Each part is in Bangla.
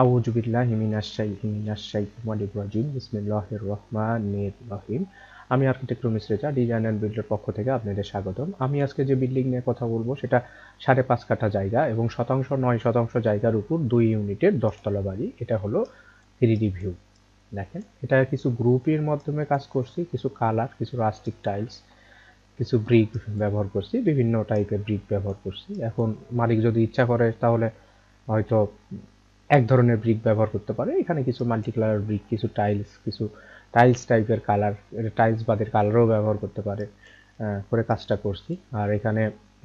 আউযু বিল্লাহি মিনাশ শাইতানির রাজিম বিসমিল্লাহির রহমানির রহিম আমি architect Ramesh Reza design and বিল্ডের পক্ষ থেকে আপনাদের স্বাগতম। আমি আজকে যে বিল্ডিং নিয়ে কথা বলব, সেটা সাড়ে পাঁচ কাঠা জায়গা এবং শতাংশ, নয় শতাংশ জায়গার উপর দুই ইউনিটের দশতলা বাড়ি। এটা হলো থ্রি ভিউ দেখেন, এটা কিছু গ্রুপের মাধ্যমে কাজ করছি, কিছু কালার কিছু রাস্টিক টাইলস কিছু ব্রিক ব্যবহার করছি, বিভিন্ন টাইপের ব্রিক ব্যবহার করছি। এখন মালিক যদি ইচ্ছা করে, তাহলে হয়তো এক ধরনের ব্রিক ব্যবহার করতে পারে। এখানে কিছু মাল্টি কালার ব্রিক কিছু টাইলস কিছু টাইলস টাইপের কালার টাইলস বাদের কালারও ব্যবহার করতে পারে করে কাজটা করছি। আর এখানে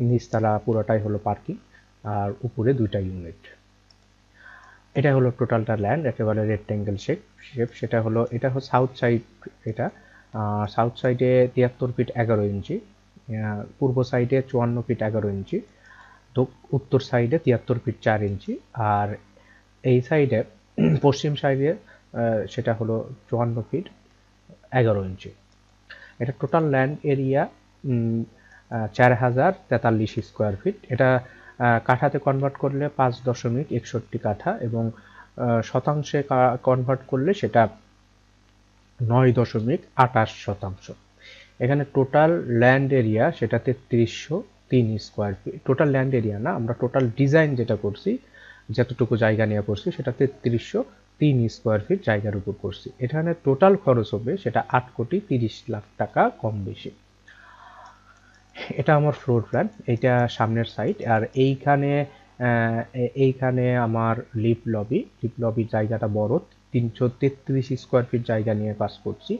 নিচতলা পুরোটাই হলো পার্কিং আর উপরে দুইটা ইউনিট এটা হলো টোটালটা ল্যান্ড একেবারে রেক্টেঙ্গেল শেপ শেপ সেটা হলো, এটা হলো সাউথ সাইড এটা সাউথ সাইডে তিয়াত্তর ফিট এগারো ইঞ্চি পূর্ব সাইডে চুয়ান্ন ফিট এগারো ইঞ্চি উত্তর সাইডে তিয়াত্তর ফিট চার ইঞ্চি, আর এই সাইডে, পশ্চিম সাইডে সেটা হলো চুয়ান্ন ফিট, এগারো ইঞ্চি। এটা টোটাল ল্যান্ড এরিয়া চার হাজার তেতাল্লিশ স্কোয়ার ফিট এটা কাঠাতে কনভার্ট করলে পাঁচ দশমিক একষট্টি কাঠা এবং শতাংশে কনভার্ট করলে সেটা নয় দশমিক আটাশ শতাংশ। এখানে টোটাল ল্যান্ড এরিয়া সেটা তেত্রিশশো তিন square feet total land area না, আমরা টোটাল ডিজাইন যেটা করছি যতটুকু জায়গা নিয়ে করছি সেটা তেত্রিশশো তিন স্কোয়ার ফিট জায়গার উপর করছি এখানে টোটাল খরচ হবে সেটা আট কোটি তিরিশ লাখ টাকা কম বেশি। এটা আমার ফ্লোর প্ল্যান এটা সামনের সাইড আর এইখানে এইখানে আমার লিপ লবি লিপ লবি জায়গাটা বড়, তিনশো তেত্রিশ স্কোয়ার ফিট জায়গা নিয়ে কাজ করছি।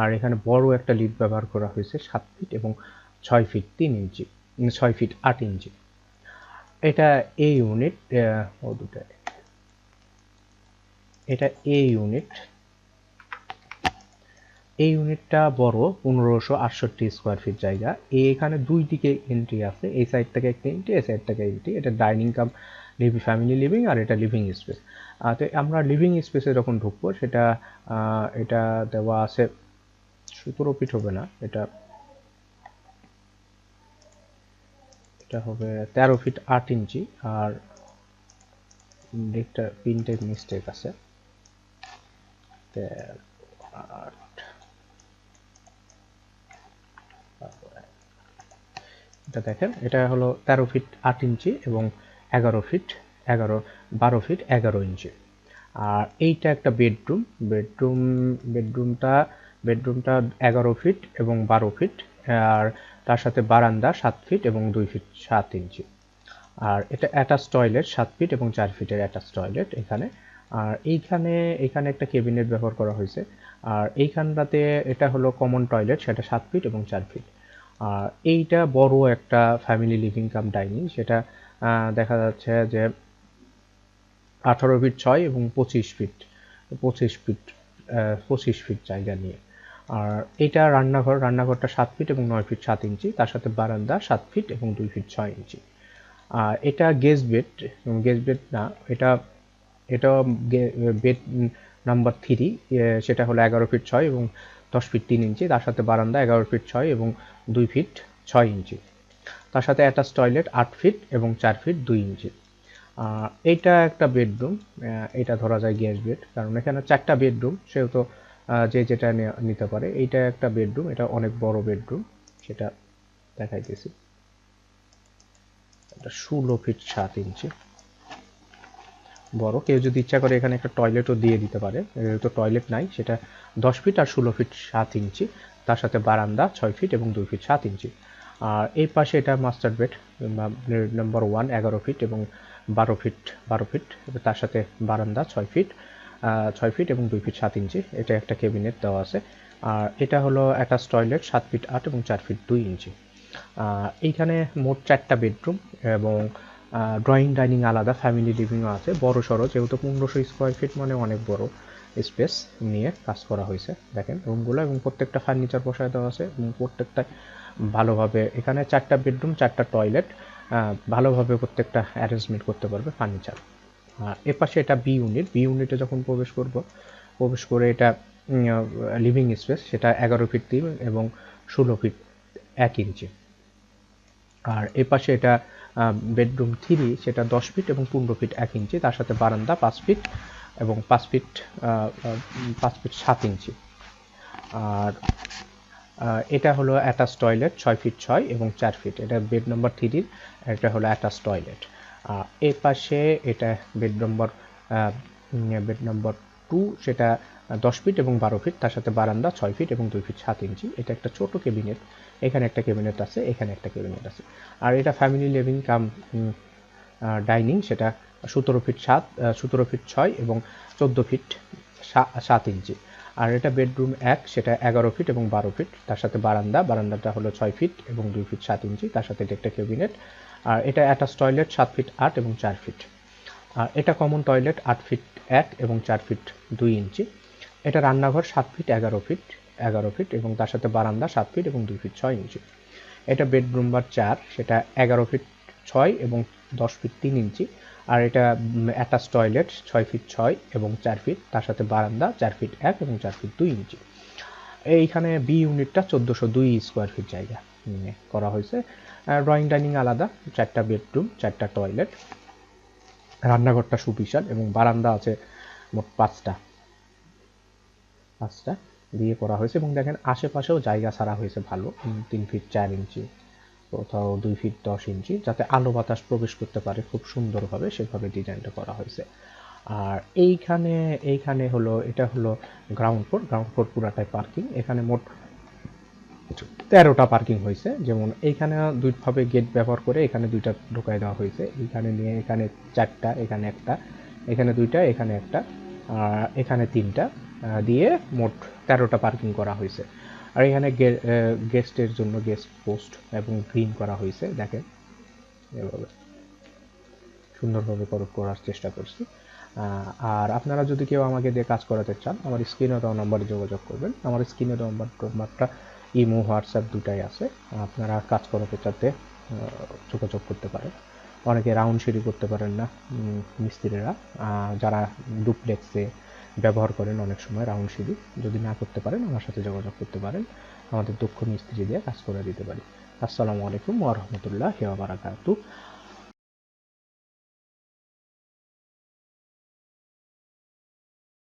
আর এখানে বড় একটা লিপ ব্যবহার করা হয়েছে সাত ফিট এবং ছয় ফিট তিন ইঞ্চি ছয় ফিট আট ইঞ্চি এটা এ ইউনিট ও দুটা এটা এ ইউনিট এই ইউনিটটা বড়, পনেরোশো আটষট্টি স্কোয়ার ফিট জায়গা। এখানে দুই দিকে এন্ট্রি আছে। এই সাইড থেকে একটা এন্ট্রি এই সাইড থেকে এন্ট্রি এটা ডাইনিং কাম লিভি ফ্যামিলি লিভিং আর এটা লিভিং স্পেস তো আমরা লিভিং স্পেসে যখন ঢুকবো, সেটা এটা দেওয়া আছে। সতেরো ফিট হবে না, এটা এটা হবে তেরো ফিট আট ইঞ্চি আর একটা প্রিন্টের মিস্টেক আছে। এটা দেখেন, এটা হলো তেরো ফিট আট ইঞ্চি এবং এগারো ফিট, এগারো, বারো ফিট এগারো ইঞ্চি। আর এইটা একটা বেডরুম বেডরুম বেডরুমটা বেডরুমটা এগারো ফিট এবং বারো ফিট। আর তার সাথে বারান্দা সাত ফিট এবং দুই ফিট সাত ইঞ্চি। আর এটা অ্যাটাচ টয়লেট সাত ফিট এবং চার ফিটের অ্যাটাচ টয়লেট এখানে। আর এইখানে, এখানে একটা কেবিনেট ব্যবহার করা হয়েছে। আর এইখানটাতে এটা হলো কমন টয়লেট সেটা সাত ফিট এবং চার ফিট আর এইটা বড় একটা ফ্যামিলি লিভিং কাম ডাইনিং সেটা দেখা যাচ্ছে যে আঠারো ফিট ছয় এবং পঁচিশ ফিট পঁচিশ ফিট পঁচিশ ফিট জায়গা নিয়ে। আর এটা রান্নাঘর, রান্নাঘরটা সাত ফিট এবং নয় ফিট সাত ইঞ্চি, তার সাথে বারান্দা সাত ফিট এবং দুই ফিট ছয় ইঞ্চি। আর এটা গেস্ট বেড গেস্ট বেড না, এটা এটা বেড নাম্বার থ্রি সেটা হলো এগারো ফিট ছয় এবং দশ ফিট তিন ইঞ্চি, তার সাথে বারান্দা এগারো ফিট ছয় এবং দুই ফিট ছয় ইঞ্চি। তার সাথে অ্যাটাচ টয়লেট আট ফিট এবং চার ফিট দুই ইঞ্চি। এইটা একটা বেডরুম এটা ধরা যায় গ্যাস বেড কারণ এখানে চারটা বেডরুম সেহেতু যে যেটা নিতে পারে, এইটা একটা বেডরুম, এটা অনেক বড় বেডরুম, সেটা দেখাইতেছি। এটা ষোলো ফিট সাত ইঞ্চি। বড়, কেউ যদি ইচ্ছা করে এখানে একটা টয়লেটও দিয়ে দিতে পারে তো টয়লেট নাই, সেটা দশ ফিট আর ষোলো ফিট সাত ইঞ্চি, তার সাথে বারান্দা ছয় ফিট এবং দুই ফিট সাত ইঞ্চি। আর এই পাশে এটা মাস্টার বেড নাম্বার ওয়ান, এগারো ফিট এবং বারো ফিট বারো ফিট, তার সাথে বারান্দা ছয় ফিট ছয় ফিট এবং দুই ফিট সাত ইঞ্চি এটা একটা কেবিনেট দেওয়া আছে। আর এটা হলো অ্যাটাচ টয়লেট সাত ফিট আট এবং চার ফিট দুই ইঞ্চি এইখানে মোট চারটা বেডরুম এবং ড্রয়িং ডাইনিং আলাদা ফ্যামিলি লিভিংও আছে। বড় সড়ো, যেহেতু পনেরোশো স্কোয়ার ফিট মানে অনেক বড় স্পেস নিয়ে কাজ করা হয়েছে। দেখেন রুমগুলো এবং প্রত্যেকটা ফার্নিচার বসায় দেওয়া আছে এবং প্রত্যেকটা ভালোভাবে এখানে চারটা বেডরুম চারটা টয়লেট ভালোভাবে প্রত্যেকটা অ্যারেঞ্জমেন্ট করতে পারবে ফার্নিচার এ পাশে এটা বি ইউনিট বি ইউনিটে যখন প্রবেশ করব, প্রবেশ করে এটা লিভিং স্পেস সেটা এগারো ফিট তিন এবং ষোলো ফিট এক ইঞ্চি আর এ পাশে এটা বেডরুম থ্রি সেটা দশ ফিট এবং পনেরো ফিট এক ইঞ্চি তার সাথে বারান্দা পাঁচ ফিট এবং পাঁচ ফিট পাঁচ ফিট সাত ইঞ্চি। আর এটা হলো অ্যাটাচ টয়লেট ছয় ফিট ছয় এবং চার ফিট এটা বেড নম্বর থ্রির এটা হলো অ্যাটাচ টয়লেট এর পাশে এটা bed number bed number two সেটা দশ ফিট এবং বারো ফিট তার সাথে বারান্দা ছয় ফিট এবং দুই ফিট সাত ইঞ্চি। এটা একটা ছোট কেবিনেট এখানে একটা কেবিনেট আছে, এখানে একটা কেবিনেট আছে। আর এটা ফ্যামিলি লিভিং কাম ডাইনিং সেটা সতেরো ফিট সাত সতেরো ফিট ছয় এবং চোদ্দ ফিট সাত ইঞ্চি। আর এটা বেডরুম এক, সেটা এগারো ফিট এবং বারো ফিট তার সাথে বারান্দা, বারান্দাটা হলো ছয় ফিট এবং দুই ফিট সাত ইঞ্চি। তার সাথে এটা একটা ক্যাবিনেট আর এটা অ্যাটাচ টয়লেট সাত ফিট আট এবং চার ফিট আর এটা কমন টয়লেট আট ফিট এক এবং চার ফিট দুই ইঞ্চি। এটা রান্নাঘর সাত ফিট এগারো ফিট এগারো ফিট এবং তার সাথে বারান্দা সাত ফিট এবং দুই ফিট ছয় ইঞ্চি। এটা বেডরুম বার চার, সেটা এগারো ফিট ছয় এবং দশ ফিট তিন ইঞ্চি। আর এটা অ্যাটাচ টয়লেট ছয় ফিট ছয় এবং চার ফিট তার সাথে বারান্দা, চার ফিট এক এবং চার ফিট দুই ইঞ্চি। এইখানে বি ইউনিটটা চোদ্দোশো দুই স্কোয়ার ফিট জায়গা নিয়ে করা হয়েছে। ড্রয়িং ডাইনিং আলাদা, চারটা বেডরুম চারটা টয়লেট রান্নাঘরটা সুবিশাল এবং বারান্দা আছে মোট পাঁচটা। পাঁচটা দিয়ে করা হয়েছে এবং দেখেন, আশেপাশেও জায়গা ছাড়া হয়েছে ভালো তিন ফিট চার ইঞ্চি। কোথাও দুই ফিট দশ ইঞ্চি, যাতে আলো বাতাস প্রবেশ করতে পারে খুব সুন্দরভাবে সেভাবে ডিজাইনটা করা হয়েছে। আর এইখানে এইখানে হলো, এটা হলো গ্রাউন্ড ফ্লোর গ্রাউন্ড ফ্লোর পুরাটাই পার্কিং এখানে মোট তেরোটা পার্কিং হয়েছে। যেমন এইখানে দুইভাবে গেট ব্যবহার করে এখানে দুইটা ঢোকাই দেওয়া হয়েছে। এখানে নিয়ে, এখানে চারটা, এখানে একটা, এখানে দুইটা, এখানে একটা, আর এখানে তিনটা দিয়ে মোট তেরোটা পার্কিং করা হয়েছে। আর এখানে গেস্টের জন্য গেস্ট পোস্ট এবং গ্রিন করা হয়েছে, দেখেন। এভাবে। সুন্দরভাবে কর- করার চেষ্টা করছি। আর আপনারা যদি কেউ আমাকে দিয়ে কাজ করাতে চান, আমার স্ক্রিনে দেওয়া নম্বরে যোগাযোগ করবেন। আমার স্ক্রিনে দেওয়া নম্বর নম্বরটা ইমো, হোয়াটসঅ্যাপ দুটাই আছে। আপনারা কাজ করাতে চাতে যোগাযোগ করতে পারেন। অনেকে রাউন্ড সিঁড়ি করতে পারেন না মিস্ত্রিরা। যারা ডুপ্লেক্সে ব্যবহার করেন অনেক সময় রাউন্ড সিঁড়ি যদি না করতে পারেন, আমার সাথে যোগাযোগ করতে পারেন। আমাদের দক্ষ মিস্ত্রি দিয়ে কাজ করে দিতে পারি। আসসালামু আলাইকুম ওয়া রাহমাতুল্লাহি ওয়া বারাকাতুহু।